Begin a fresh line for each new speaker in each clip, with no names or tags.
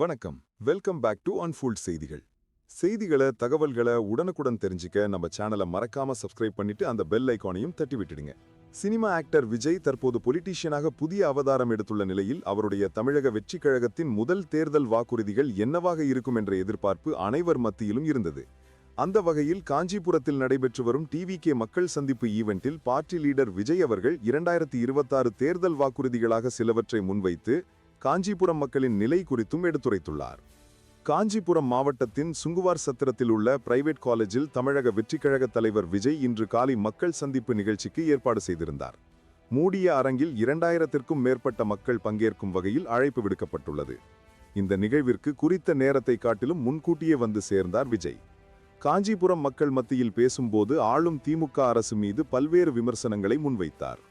வணக்கம். Welcome back to unfold செய்திகள். செய்திகளை தகவல்களை உடனுக்குடன் தெரிஞ்சுக்க நம்ம சேனலை மறக்காம சப்ஸ்கிரைப் பண்ணிட்டு அந்த பெல் ஐக்கானையும் தட்டி விட்டுடுங்க. சினிமா ஆக்டர் விஜய் தற்போது பொலிட்டீஷியனாக புதிய அவதாரம் எடுத்துள்ள நிலையில் அவருடைய தமிழக வெற்றி கழகத்தின் முதல் தேர்தல் வாக்குறுதிகள் என்னவாக இருக்கும் என்ற எதிர்பார்ப்பு அனைவர் மத்தியிலும் இருந்தது. அந்த வகையில் காஞ்சிபுரத்தில் நடைபெற்று வரும் டிவிகே மக்கள் சந்திப்பு ஈவெண்டில் பார்ட்டி லீடர் விஜய் அவர்கள் இரண்டாயிரத்தி இருபத்தாறு தேர்தல் வாக்குறுதிகளாக சிலவற்றை முன்வைத்து காஞ்சிபுரம் மக்களின் நிலை குறித்தும் எடுத்துரைத்துள்ளார். காஞ்சிபுரம் மாவட்டத்தின் சுங்குவார் சத்திரத்தில் உள்ள பிரைவேட் காலேஜில் தமிழக வெற்றிக்கழக தலைவர் விஜய் இன்று காலை மக்கள் சந்திப்பு நிகழ்ச்சிக்கு ஏற்பாடு செய்திருந்தார். மூடிய அரங்கில் இரண்டாயிரத்திற்கும் மேற்பட்ட மக்கள் பங்கேற்கும் வகையில் அழைப்பு விடுக்கப்பட்டுள்ளது. இந்த நிகழ்விற்கு குறித்த நேரத்தை காட்டிலும் முன்கூட்டியே வந்து சேர்ந்தார் விஜய். காஞ்சிபுரம் மக்கள் மத்தியில் பேசும்போது ஆளும் திமுக அரசு மீது பல்வேறு விமர்சனங்களை முன்வைத்தார்.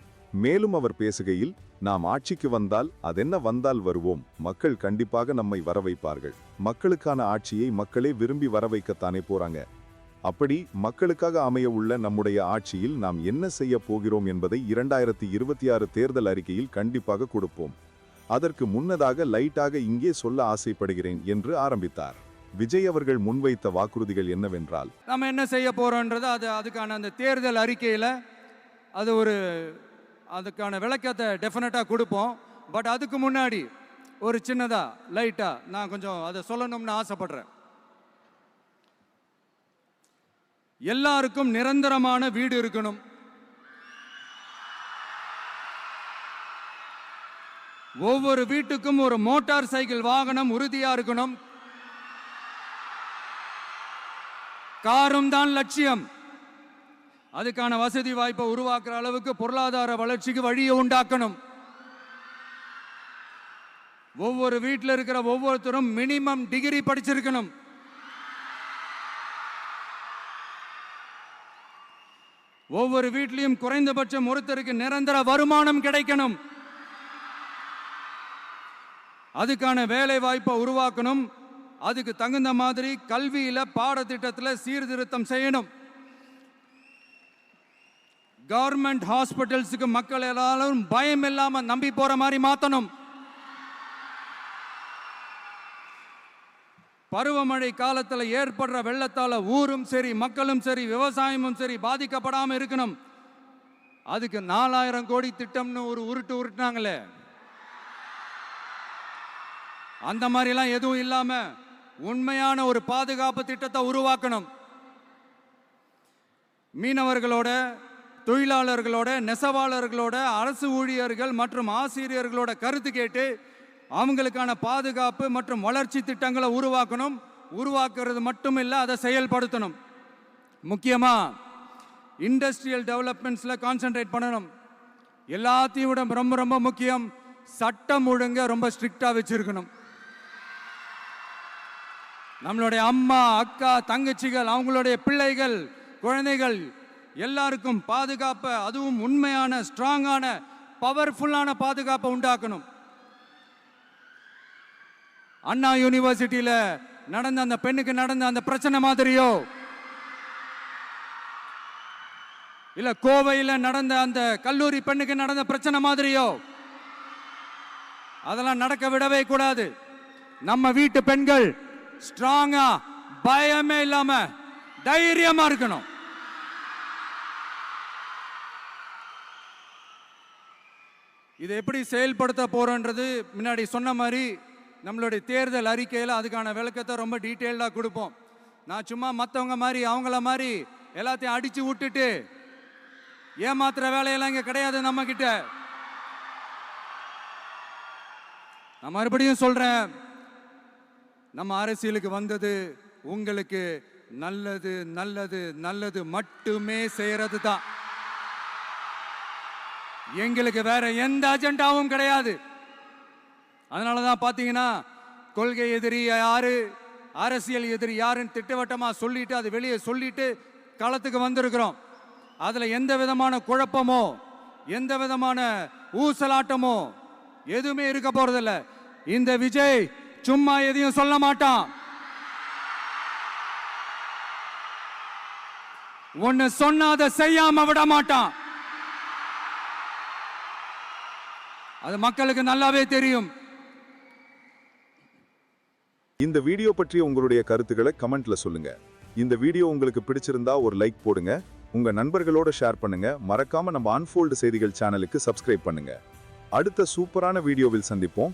மேலும் அவர் பேசுகையில் நாம் ஆட்சிக்கு வந்தால் அதென்ன வந்தால் வருவோம். மக்கள் கண்டிப்பாக நம்மை வரவைப்பார்கள். மக்களுக்கான ஆட்சியை மக்களே விரும்பி வரவைக்கத்தானே போறாங்க. அப்படி மக்களுக்காக அமைய உள்ள நம்முடைய ஆட்சியில் நாம் என்ன செய்ய போகிறோம் என்பதை இரண்டாயிரத்தி இருபத்தி ஆறு தேர்தல் அறிக்கையில் கண்டிப்பாக கொடுப்போம். அதற்கு முன்னதாக லைட்டாக இங்கே சொல்ல ஆசைப்படுகிறேன் என்று ஆரம்பித்தார். விஜய் அவர்கள் முன்வைத்த வாக்குறுதிகள் என்னவென்றால்
நம்ம என்ன செய்ய போறோன்றது அது அதுக்கான அந்த தேர்தல் அறிக்கையில் அது ஒரு அதுக்கான விளக்கத்தை டெஃபினட்டாக கொடுப்போம். பட் அதுக்கு முன்னாடி ஒரு சின்னதாக லைட்டாக நான் கொஞ்சம் அதை சொல்லணும்னு ஆசைப்படுறேன். எல்லாருக்கும் நிரந்தரமான வீடு இருக்கணும். ஒவ்வொரு வீட்டுக்கும் ஒரு மோட்டார் சைக்கிள் வாகனம் உறுதியா இருக்கணும். காரும் தான் லட்சியம். அதுக்கான வசதி வாய்ப்பை உருவாக்குற அளவுக்கு பொருளாதார வளர்ச்சிக்கு வழியை உண்டாக்கணும். ஒவ்வொரு வீட்டில் இருக்கிற ஒவ்வொருத்தரும் மினிமம் டிகிரி படிச்சிருக்கணும். ஒவ்வொரு வீட்லயும் குறைந்தபட்சம் ஒருத்தருக்கு நிரந்தர வருமானம் கிடைக்கணும். அதுக்கான வேலை வாய்ப்பை உருவாக்கணும். அதுக்கு தகுந்த மாதிரி கல்வியில பாடத்திட்டத்தில் சீர்திருத்தம் செய்யணும். கவர்மெண்ட் ஹாஸ்பிட்டல்ஸுக்கு மக்கள் எல்லாரும் பயம் இல்லாமல் நம்பி போகிற மாதிரி மாற்றணும் பருவமழை காலத்தில் ஏற்படுற வெள்ளத்தால் ஊரும் சரி மக்களும் சரி விவசாயமும் சரி பாதிக்கப்படாமல் இருக்கணும். அதுக்கு நாலாயிரம் கோடி திட்டம்னு ஒரு உருட்டு உருட்டுனாங்களே. அந்த மாதிரிலாம் எதுவும் இல்லாமல் உண்மையான ஒரு பாதுகாப்பு திட்டத்தை உருவாக்கணும். மீனவர்களோட தொழிலாளர்களோட நெசவாளர்களோட அரசு ஊழியர்கள் மற்றும் ஆசிரியர்களோட கருத்து கேட்டு அவங்களுக்கான பாதுகாப்பு மற்றும் வளர்ச்சி திட்டங்களை உருவாக்கணும். உருவாக்குறது மட்டும் இல்லை அதை செயல்படுத்தணும். முக்கியமாக இண்டஸ்ட்ரியல் டெவலப்மெண்ட்ஸில் கான்சென்ட்ரேட் பண்ணணும். எல்லாத்தையும் விட ரொம்ப ரொம்ப முக்கியம் சட்டம் ஒழுங்க ரொம்ப ஸ்ட்ரிக்டாக வச்சுருக்கணும். நம்மளுடைய அம்மா அக்கா தங்கச்சிகள் அவங்களுடைய பிள்ளைகள் குழந்தைகள் எல்லாருக்கும் பாதுகாப்பை அதுவும் உண்மையான ஸ்ட்ராங்கான பவர்ஃபுல்லான பாதுகாப்பை உண்டாக்கணும். அண்ணா யூனிவர்சிட்டியில் நடந்த அந்த பெண்ணுக்கு நடந்த அந்த பிரச்சனை மாதிரியோ? இல்ல கோவையில் நடந்த அந்த கல்லூரி பெண்ணுக்கு நடந்த பிரச்சனை மாதிரியோ? அதெல்லாம் நடக்க விடவே கூடாது. நம்ம வீட்டு பெண்கள் ஸ்ட்ராங்கா பயமே இல்லாம தைரியமா இருக்கணும். இதை எப்படி செயல்படுத்த போறோன்றது முன்னாடி சொன்ன மாதிரி நம்மளுடைய தேர்தல் அறிக்கையில் அதுக்கான விளக்கத்தை ரொம்ப டீட்டெயில்டாக கொடுப்போம். நான் சும்மா மற்றவங்க மாதிரி அவங்கள மாதிரி எல்லாத்தையும் அடித்து விட்டுட்டு ஏமாத்துற வேலையெல்லாம் இங்கே கிடையாது நம்ம கிட்ட நான் மறுபடியும் சொல்கிறேன் நம்ம அரசியலுக்கு வந்தது உங்களுக்கு நல்லது நல்லது நல்லது மட்டுமே செய்கிறது தான் எங்களுக்கு வேற எந்த அஜெண்டாவும் கிடையாது. அதனால தான் பார்த்தீங்கன்னா கொள்கை எதிரி யாரு அரசியல் எதிரி யாருன்னு திட்டவட்டமாக சொல்லிட்டு அது வெளியே சொல்லிட்டு களத்துக்கு வந்திருக்கிறோம். அதில் எந்த விதமான குழப்பமோ எந்த விதமான ஊசலாட்டமோ எதுவுமே இருக்க போறதில்ல. இந்த விஜய் சும்மா எதையும் சொல்ல மாட்டான். ஒன்னு சொன்னாத அதை செய்யாம விட மாட்டான். அது மக்களுக்கு நல்லாவே தெரியும்.
இந்த வீடியோ பற்றிய உங்களுடைய கருத்துக்களை கமெண்ட்ல சொல்லுங்க. இந்த வீடியோ உங்களுக்கு பிடிச்சிருந்தா ஒரு லைக் போடுங்க. உங்க நண்பர்களோட ஷேர் பண்ணுங்க. மறக்காம நம்ம அன்ஃபோல்டு செய்திகள் சேனலுக்கு சப்ஸ்கிரைப் பண்ணுங்க. அடுத்த சூப்பரான வீடியோவில் சந்திப்போம்.